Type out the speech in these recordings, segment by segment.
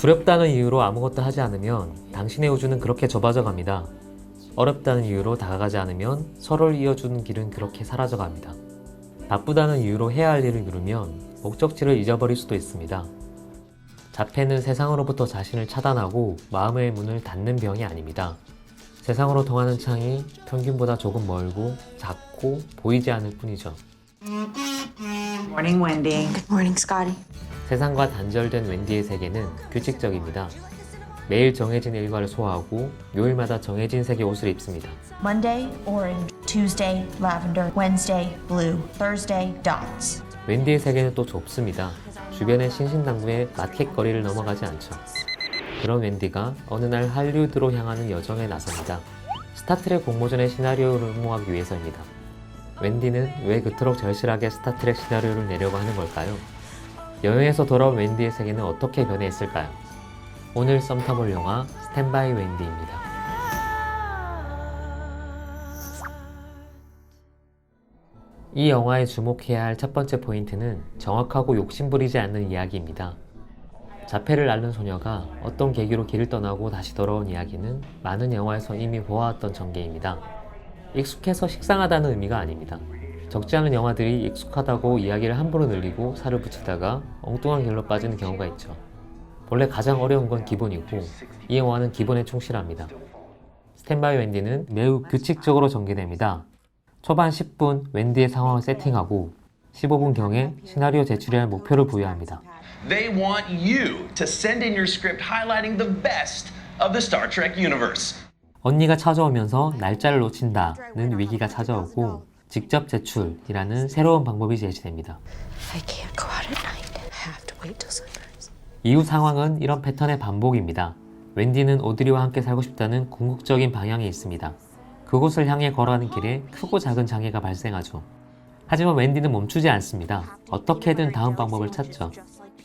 두렵다는 이유로 아무것도 하지 않으면 당신의 우주는 그렇게 좁아져 갑니다. 어렵다는 이유로 다가가지 않으면 서로를 이어주는 길은 그렇게 사라져 갑니다. 바쁘다는 이유로 해야 할 일을 미루면 목적지를 잊어버릴 수도 있습니다. 자폐는 세상으로부터 자신을 차단하고 마음의 문을 닫는 병이 아닙니다. 세상으로 통하는 창이 평균보다 조금 멀고 작고 보이지 않을 뿐이죠. Morning, Wendy. Good morning, Scotty. 세상과 단절된 웬디의 세계는 규칙적입니다. 매일 정해진 일과를 소화하고 요일마다 정해진 색의 옷을 입습니다. Monday, orange. Tuesday, lavender. Wednesday, blue. Thursday, dots. 웬디의 세계는 또 좁습니다. 주변의 신신당부의 마켓거리를 넘어가지 않죠. 그런 웬디가 어느 날 할리우드로 향하는 여정에 나섭니다. 스타트랙 공모전의 시나리오를 응모하기 위해서입니다. 웬디는 왜 그토록 절실하게 스타트랙 시나리오를 내려고 하는 걸까요? 여행에서 돌아온 웬디의 세계는 어떻게 변해 있을까요? 오늘 썸 타볼 영화 스탠바이 웬디입니다. 이 영화에 주목해야 할 첫 번째 포인트는 정확하고 욕심부리지 않는 이야기입니다. 자폐를 앓는 소녀가 어떤 계기로 길을 떠나고 다시 돌아온 이야기는 많은 영화에서 이미 보아왔던 전개입니다. 익숙해서 식상하다는 의미가 아닙니다. 적지 않은 영화들이 익숙하다고 이야기를 함부로 늘리고 살을 붙이다가 엉뚱한 길로 빠지는 경우가 있죠. 본래 가장 어려운 건 기본이고 이 영화는 기본에 충실합니다. 스탠바이 웬디는 매우 규칙적으로 전개됩니다. 초반 10분 웬디의 상황을 세팅하고 15분경에 시나리오 제출에 목표를 부여합니다. They want you to send in your script highlighting the best of the Star Trek universe. 언니가 찾아오면서 날짜를 놓친다는 위기가 찾아오고 직접 제출이라는 새로운 방법이 제시됩니다. 이후 상황은 이런 패턴의 반복입니다. 웬디는 오드리와 함께 살고 싶다는 궁극적인 방향이 있습니다. 그곳을 향해 걸어가는 길에 크고 작은 장애가 발생하죠. 하지만 웬디는 멈추지 않습니다. 어떻게든 다음 방법을 찾죠.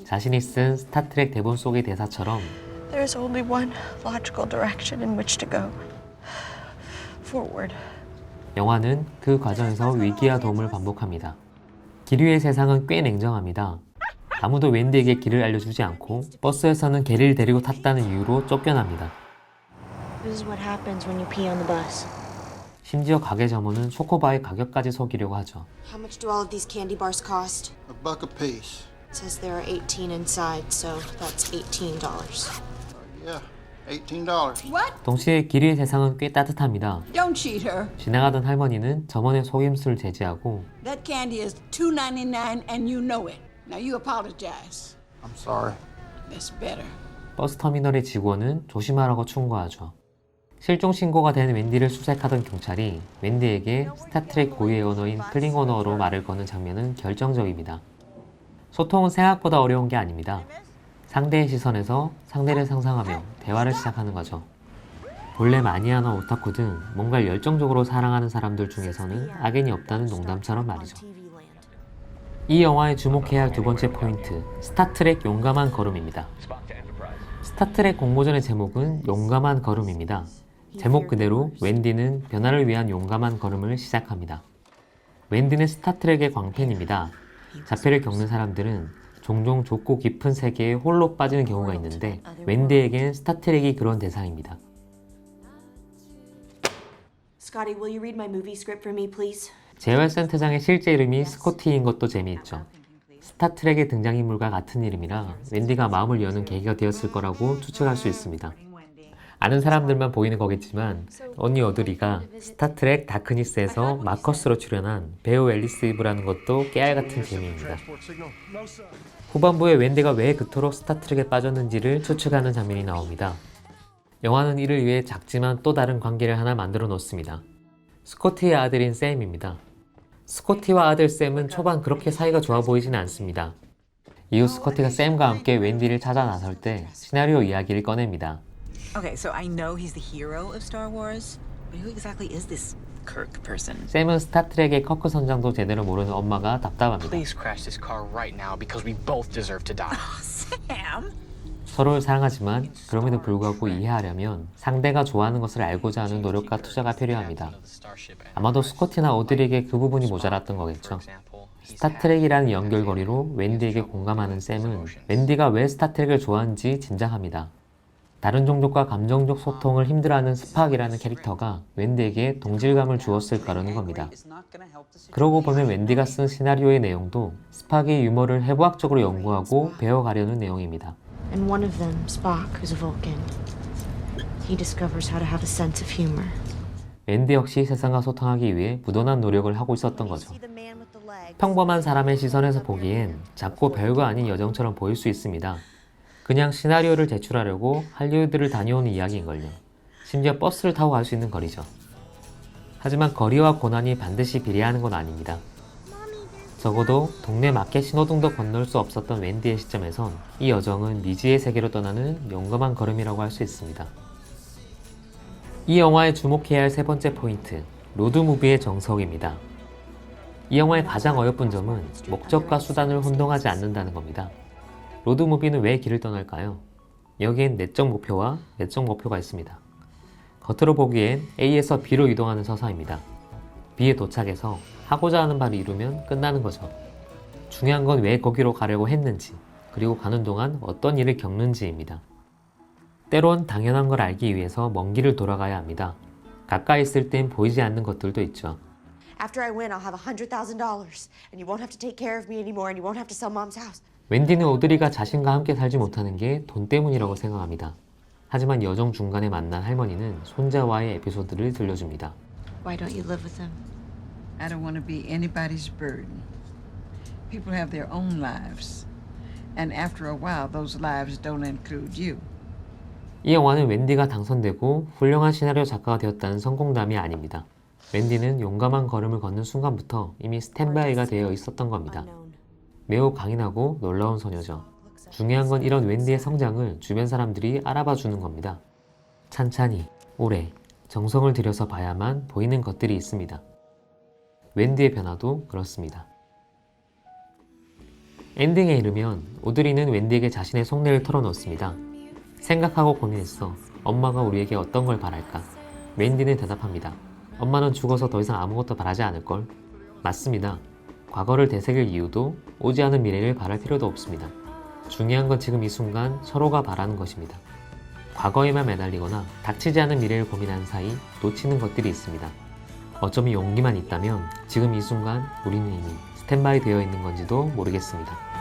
자신이 쓴 스타트랙 대본 속의 대사처럼 There's only one logical direction in which to go. Forward. 영화는 그 과정에서 위기와 도움을 반복합니다. 길 위의 세상은 꽤 냉정합니다. 아무도 웬디에게 길을 알려주지 않고 버스에서는 게리를 데리고 탔다는 이유로 쫓겨납니다. This is what happens when you pee on the bus. 심지어 가게 점원은 초코바의 가격까지 속이려고 하죠. How much do all of these candy bars cost? A buck apiece. It says there are 18 inside, so that's $18. Yeah, eighteen dollars. 동시에 길 위의 세상은 꽤 따뜻합니다. Don't cheat her. 지나가던 할머니는 점원의 속임수를 제지하고 That candy is two ninety nine, and you know it. Now you apologize. I'm sorry. That's better. 버스 터미널의 직원은 조심하라고 충고하죠. 실종 신고가 된 웬디를 수색하던 경찰이 웬디에게 스타트랙 고유의 언어인 클링 언어로 말을 거는 장면은 결정적입니다. 소통은 생각보다 어려운 게 아닙니다. 상대의 시선에서 상대를 상상하며 대화를 시작하는 거죠. 본래 마니아나 오타쿠 등 뭔가를 열정적으로 사랑하는 사람들 중에서는 악인이 없다는 농담처럼 말이죠. 이 영화에 주목해야 할 두 번째 포인트, 스타트랙 용감한 걸음입니다. 스타트랙 공모전의 제목은 용감한 걸음입니다. 제목 그대로 웬디는 변화를 위한 용감한 걸음을 시작합니다. 웬디는 스타트랙의 광팬입니다. 자폐를 겪는 사람들은 종종 좁고 깊은 세계에 홀로 빠지는 경우가 있는데 웬디에겐 스타트랙이 그런 대상입니다. Scotty, will you read my movie script for me, please? 재활센터장의 실제 이름이 스코티인 것도 재미있죠. 스타트랙의 등장인물과 같은 이름이라 웬디가 마음을 여는 계기가 되었을 거라고 추측할 수 있습니다. 아는 사람들만 보이는 거겠지만 언니 어드리가 스타트랙 다크니스에서 마커스로 출연한 배우 앨리스 이브라는 것도 깨알 같은 재미입니다. 후반부에 웬디가 왜 그토록 스타트랙에 빠졌는지를 추측하는 장면이 나옵니다. 영화는 이를 위해 작지만 또 다른 관계를 하나 만들어 놓습니다. 스코티의 아들인 샘입니다. 스코티와 아들 샘은 초반 그렇게 사이가 좋아 보이지는 않습니다. 이후 스코티가 샘과 함께 웬디를 찾아 나설 때 시나리오 이야기를 꺼냅니다. Okay, so I know he's the hero of Star Wars, but who exactly is this Kirk person? 샘은 스타트랙의 커크 선장도 제대로 모르는 엄마가 답답합니다. Please crash this car right now because we both deserve to die. Sam? 서로를 사랑하지만 그럼에도 불구하고 이해하려면 상대가 좋아하는 것을 알고자 하는 노력과 투자가 필요합니다. 아마도 스코티나 오드리에게 그 부분이 모자랐던 거겠죠. 스타트rek이라는 연결고리로 웬디에게 공감하는 샘은 웬디가 왜 스타트rek을 좋아하는지 짐작합니다. 다른 종족과 감정적 소통을 힘들어하는 스팍이라는 캐릭터가 웬디에게 동질감을 주었을 거라는 겁니다. 그러고 보면 웬디가 쓴 시나리오의 내용도 스팍의 유머를 해부학적으로 연구하고 배워가려는 내용입니다. And one of them, Spock, who's a Vulcan, he discovers how to have a sense of humor. 웬디 역시 세상과 소통하기 위해 무던한 노력을 하고 있었던 거죠. 평범한 사람의 시선에서 보기엔 작고 별거 아닌 여정처럼 보일 수 있습니다. 그냥 시나리오를 제출하려고 할리우드를 다녀오는 이야기인걸요. 심지어 버스를 타고 갈 수 있는 거리죠. 하지만 거리와 고난이 반드시 비례하는 건 아닙니다. 적어도 동네 마켓 신호등도 건널 수 없었던 웬디의 시점에선 이 여정은 미지의 세계로 떠나는 용감한 걸음이라고 할 수 있습니다. 이 영화에 주목해야 할 세 번째 포인트, 로드무비의 정석입니다. 이 영화의 가장 어여쁜 점은 목적과 수단을 혼동하지 않는다는 겁니다. 로드무비는 왜 길을 떠날까요? 여기엔 내적 목표와 내적 목표가 있습니다. 겉으로 보기엔 A에서 B로 이동하는 서사입니다. B에 도착해서 하고자 하는 바를 이루면 끝나는 거죠. 중요한 건 왜 거기로 가려고 했는지, 그리고 가는 동안 어떤 일을 겪는지입니다. 때론 당연한 걸 알기 위해서 먼 길을 돌아가야 합니다. 가까이 있을 땐 보이지 않는 것들도 있죠. After I win, I'll have $100,000, and you won't have to take care of me anymore, and you won't have to sell mom's house. 웬디는 오드리가 자신과 함께 살지 못하는 게 돈 때문이라고 생각합니다. 하지만 여정 중간에 만난 할머니는 손자와의 에피소드를 들려줍니다. Why don't you live with them? I don't want to be anybody's burden. People have their own lives. And after a while, those lives don't include you. 이 영화는 웬디가 당선되고 훌륭한 시나리오 작가가 되었다는 성공담이 아닙니다. 웬디는 용감한 걸음을 걷는 순간부터 이미 스탠바이가 되어 있었던 겁니다. 매우 강인하고 놀라운 소녀죠. 중요한 건 이런 웬디의 성장을 주변 사람들이 알아봐 주는 겁니다. 찬찬히, 오래, 정성을 들여서 봐야만 보이는 것들이 있습니다. 웬디의 변화도 그렇습니다. 엔딩에 이르면 오드리는 웬디에게 자신의 속내를 털어놓습니다. 생각하고 고민했어. 엄마가 우리에게 어떤 걸 바랄까? 웬디는 대답합니다. 엄마는 죽어서 더 이상 아무것도 바라지 않을걸? 맞습니다. 과거를 되새길 이유도 오지 않은 미래를 바랄 필요도 없습니다. 중요한 건 지금 이 순간 서로가 바라는 것입니다. 과거에만 매달리거나 닥치지 않은 미래를 고민하는 사이 놓치는 것들이 있습니다. 어쩌면 용기만 있다면 지금 이 순간 우리는 이미 스탠바이 되어 있는 건지도 모르겠습니다.